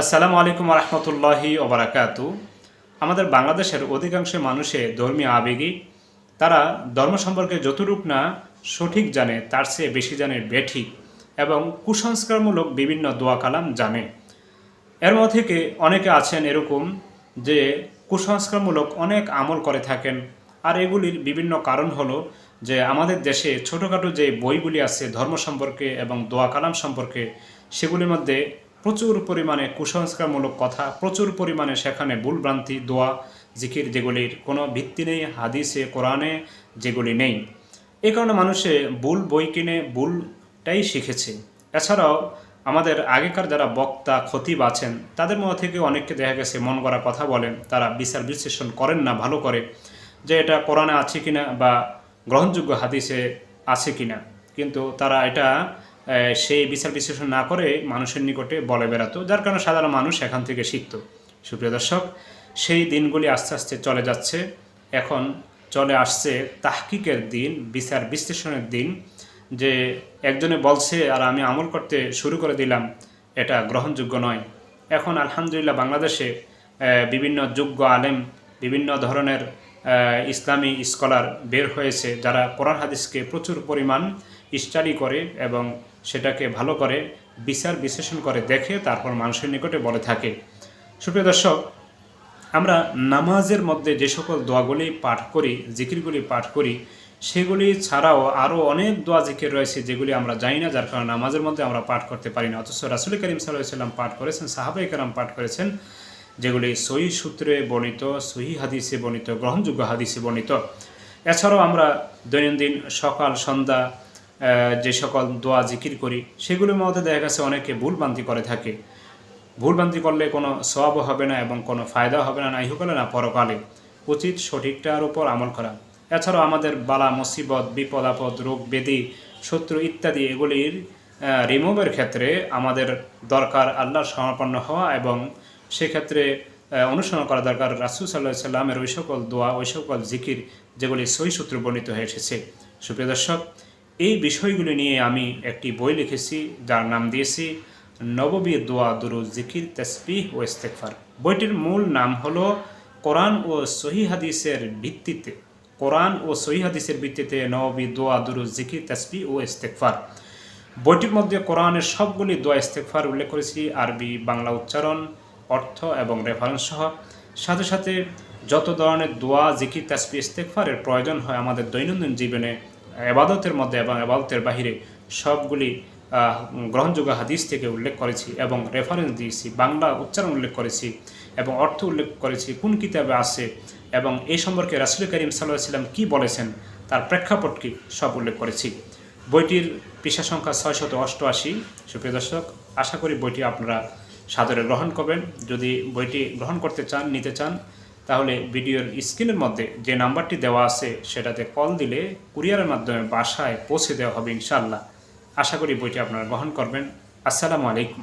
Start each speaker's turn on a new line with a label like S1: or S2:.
S1: আসসালামু আলাইকুম রহমতুল্লাহি ওবরাকাতু আমাদের বাংলাদেশের অধিকাংশ মানুষে ধর্মীয় আবেগী। তারা ধর্ম সম্পর্কে যতটুক না সঠিক জানে, তার চেয়ে বেশি জানে বেঠিক এবং কুসংস্কারমূলক বিভিন্ন দোয়া কালাম জানে। এর মধ্যে থেকে অনেকে আছেন এরকম যে কুসংস্কারমূলক অনেক আমল করে থাকেন। আর এগুলির বিভিন্ন কারণ হলো যে আমাদের দেশে ছোটোখাটো যে বইগুলি আছে ধর্ম সম্পর্কে এবং দোয়া কালাম সম্পর্কে, সেগুলির মধ্যে প্রচুর পরিমাণে কুসংস্কারমূলক কথা, প্রচুর পরিমাণে সেখানে ভুলভ্রান্তি, দোয়া, জিকির যেগুলির কোনো ভিত্তি নেই, হাদিসে, কোরআনে যেগুলি নেই। এই কারণে মানুষে ভুল বই কিনে ভুলটাই শিখেছে। এছাড়াও আমাদের আগেকার যারা বক্তা, খতিব আছেন, তাদের মধ্যে থেকে অনেককে দেখা গেছে মন করা কথা বলেন, তারা বিচার বিশ্লেষণ করেন না, ভালো করে, যে এটা কোরআনে আছে কিনা বা গ্রহণযোগ্য হাদিসে আছে কিনা। কিন্তু তারা এটা সেই বিচার বিশ্লেষণ না করে মানুষের নিকটে বলে বেড়াতো, যার কারণে সাধারণ মানুষ এখান থেকে শিখত। সুপ্রিয় দর্শক, সেই দিনগুলি আস্তে আস্তে চলে যাচ্ছে। এখন চলে আসছে তাহকিকের দিন, বিচার বিশ্লেষণের দিন, যে একজনে বলছে, আর আমি আমল করতে শুরু করে দিলাম, এটা গ্রহণযোগ্য নয়। এখন আলহামদুলিল্লাহ বাংলাদেশে বিভিন্ন যোগ্য আলেম, বিভিন্ন ধরনের ইসলামী স্কলার বের হয়েছে, যারা কোরআন হাদিসকে প্রচুর পরিমাণ স্টাডি করে এবং সেটাকে ভালো করে বিচার বিশ্লেষণ করে দেখে তারপর মানুষের নিকটে বলে থাকে। সুপ্রিয় দর্শক, আমরা নামাজের মধ্যে যে সকল দোয়াগুলি পাঠ করি, জিকিরগুলি পাঠ করি, সেগুলি ছাড়াও আরও অনেক দোয়া জিকির রয়েছে যেগুলি আমরা জানি না, যার কারণে নামাজের মধ্যে আমরা পাঠ করতে পারি না। অথচ রাসুল করিম সাল্লাম পাঠ করেছেন সাহাবাই কালাম পাঠ করেছেন, যেগুলি সহি সূত্রে বর্ণিত, সহি হাদিসে বর্ণিত, গ্রহণযোগ্য হাদিসে বর্ণিত। এছাড়াও আমরা দৈনন্দিন সকাল, সন্ধ্যা যে সকল দোয়া জিকির করি, সেগুলির মধ্যে দেখা গেছে অনেকে ভুলভ্রান্তি করে থাকে। ভুলভ্রান্তি করলে কোনো সওয়াবও হবে না এবং কোনো ফায়দা হবে না, নাই ইহকালে না, পরকালে। উচিত সঠিকটার উপর আমল করা। এছাড়াও আমাদের বালা, মুসিবত, বিপদ, আপদ, রোগ ব্যাধি শত্রু ইত্যাদি, এগুলির রিমুভের ক্ষেত্রে আমাদের দরকার আল্লাহর সমর্পন্ন হওয়া এবং সেক্ষেত্রে অনুসরণ করা দরকার। রাসুল সাল্লাহ সাল্লামের ওই সকল দোয়া, ওই সকল জিকির, যেগুলি সই সূত্র বর্ণিত হয়ে এসেছে। সুপ্রিয় দর্শক এই বিষয়গুলি নিয়ে আমি একটি বই লিখেছি, যার নাম দিয়েছি, নববী দোয়া দুরু জিকির, তসবিহ ও ইস্তেকফার বইটির মূল নাম হলো কোরআন ও সহি হাদিসের ভিত্তিতে, কোরআন ও সহি হাদিসের ভিত্তিতে নববী দোয়া দুরু জিকির তসবি ও ইস্তেকফার বইটির মধ্যে কোরআনের সবগুলি দোয়া ইস্তেকফার উল্লেখ করেছি, আরবি, বাংলা উচ্চারণ, অর্থ এবং রেফারেন্স সহ। সাথে সাথে যত ধরনের দোয়া, জিকির তাসবি ইস্তেকফারের প্রয়োজন হয় আমাদের দৈনন্দিন জীবনে এবাদতের মধ্যে এবং এবাদতের বাহিরে সবগুলি গ্রহণযোগ্য হাদিস থেকে উল্লেখ করেছি এবং রেফারেন্স দিয়েছি, বাংলা উচ্চারণ উল্লেখ করেছি এবং অর্থ উল্লেখ করেছি, কোন কিতাবে আছে এবং এই সম্পর্কে রাসুল করিম সাল্লাহ সাল্লাম কী বলেছেন, তার প্রেক্ষাপট কি, সব উল্লেখ করেছি। বইটির পৃষ্ঠা সংখ্যা ছয়শত অষ্টআশি। সুপ্রিয় দর্শক, আশা করি বইটি আপনারা সাদরে গ্রহণ করবেন। যদি বইটি গ্রহণ করতে চান, নিতে চান তাহলে ভিডিওর স্ক্রিনের মধ্যে যে নাম্বারটি দেওয়া আছে, সেটাতে কল দিলে কুরিয়ারের মাধ্যমে বাসায় পৌঁছে দেওয়া হবে ইনশাল্লাহ আশা করি বইটি আপনারা গ্রহণ করবেন। আসসালামু আলাইকুম।